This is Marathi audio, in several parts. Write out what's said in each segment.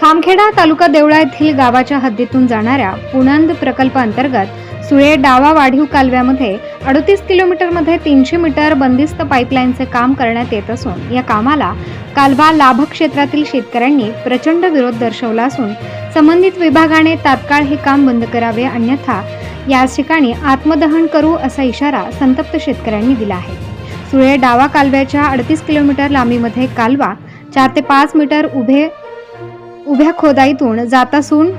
खामखेडा तालुका देवळा येथील गावाच्या हद्दीतून जाणाऱ्या पुणंद प्रकल्प अंतर्गत सुळे डावा वाढीव कालव्यामध्ये अडतीस किलोमीटरमध्ये तीनशे मीटर बंदिस्त पाईपलाईनचे काम करण्यात येत असून या कामाला कालवा लाभ क्षेत्रातील शेतकऱ्यांनी प्रचंड विरोध दर्शवला असून संबंधित विभागाने तात्काळ हे काम बंद करावे अन्यथा याच ठिकाणी आत्मदहन करू असा इशारा संतप्त शेतकऱ्यांनी दिला आहे. सुळे डावा कालव्याच्या अडतीस किलोमीटर लांबीमध्ये कालवा चार ते पाच मीटर उभे उभ्या खोदाईतून जात असून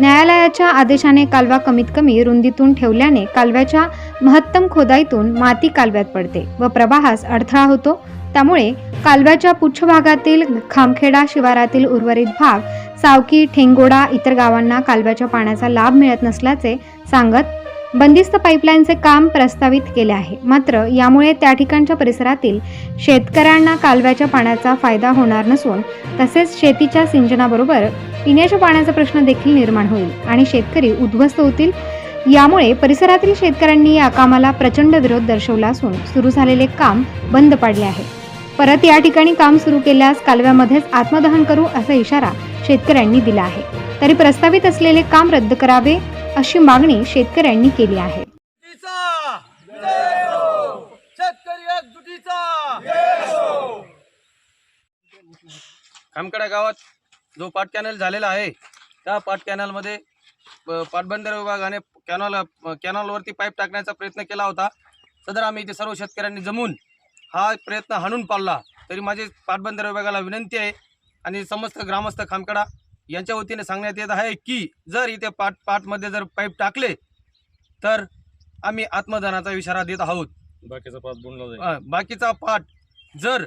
न्यायालयाच्या आदेशाने कालवा कमीत कमी रुंदीतून ठेवल्याने कालव्याच्या महत्तम खोदाईतून माती कालव्यात पडते व प्रवाहास अडथळा होतो. त्यामुळे कालव्याच्या पुच्छभागातील खामखेडा शिवारातील उर्वरित भाग सावकी ठेंगोडा इतर गावांना कालव्याच्या पाण्याचा लाभ मिळत नसल्याचे सांगत बंदिस्त पाईपलाईनचे काम प्रस्तावित केले आहे. मात्र यामुळे त्या ठिकाणच्या परिसरातील शेतकऱ्यांना कालव्याच्या पाण्याचा फायदा होणार नसून तसेच शेतीच्या सिंचनाबरोबर पिण्याच्या पाण्याचा प्रश्न देखील निर्माण होईल आणि शेतकरी उद्ध्वस्त होतील. यामुळे परिसरातील शेतकऱ्यांनी या कामाला प्रचंड विरोध दर्शवला असून सुरू झालेले काम बंद पाडले आहे. परत या ठिकाणी काम सुरू केल्यास कालव्यामध्येच आत्मदहन करू असा इशारा शेतकऱ्यांनी दिला आहे. तरी प्रस्तावित असलेले काम रद्द करावे अशी मागणी शेतकऱ्यांनी केली आहे. हो! एकजुटीचा! खामकडा हो! गावात जो पाट कॅनल झालेला आहे त्या पाट कॅनलमध्ये पाटबंदर विभागाने कॅनल कॅनलवरती पाईप टाकण्याचा प्रयत्न केला होता. सदर आम्ही इथे सर्व शेतकऱ्यांनी जमून हा प्रयत्न हाणून पाडला. तरी माझी पाटबंदर विभागाला विनंती आहे आणि समस्त ग्रामस्थ खामकडा यांच्या वतीने सांगण्यात येत आहे की जर इथे पाट पाटमध्ये जर पाईप टाकले तर आम्ही आत्मदानाचा इशारा देत आहोत. बाकीचा पाच बुडला बाकीचा पाट जर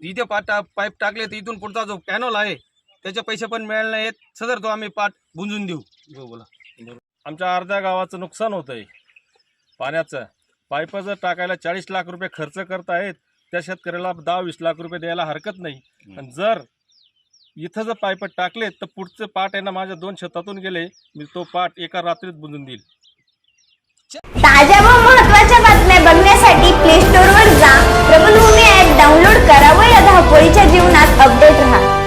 इथे पाट पाईप टाकले तर इथून पुढचा जो कॅनल आहे त्याचे पैसे पण मिळाले नाहीत. सदर तो आम्ही पाट बुंजून देऊ. हो बोला. आमच्या अर्ध्या गावाचं नुकसान होत आहे. पाण्याचं. पाईप जर टाकायला चाळीस लाख रुपये खर्च करतायत त्या शेतकऱ्याला दहा वीस लाख रुपये द्यायला हरकत नाही. आणि जर इथं जर पायपट टाकले तर पुढचे पाट आहे ना माझ्या दोन शेतातून गेले. मी तो पाट एका रात्रीत बुजून देईल. ताज्या व महत्त्वाच्या बातम्या बघण्यासाठी प्ले स्टोअर वर जा. प्रबलभूमी ऍप डाउनलोड करा व या धावपळीच्या जीवनात अपडेट राहा.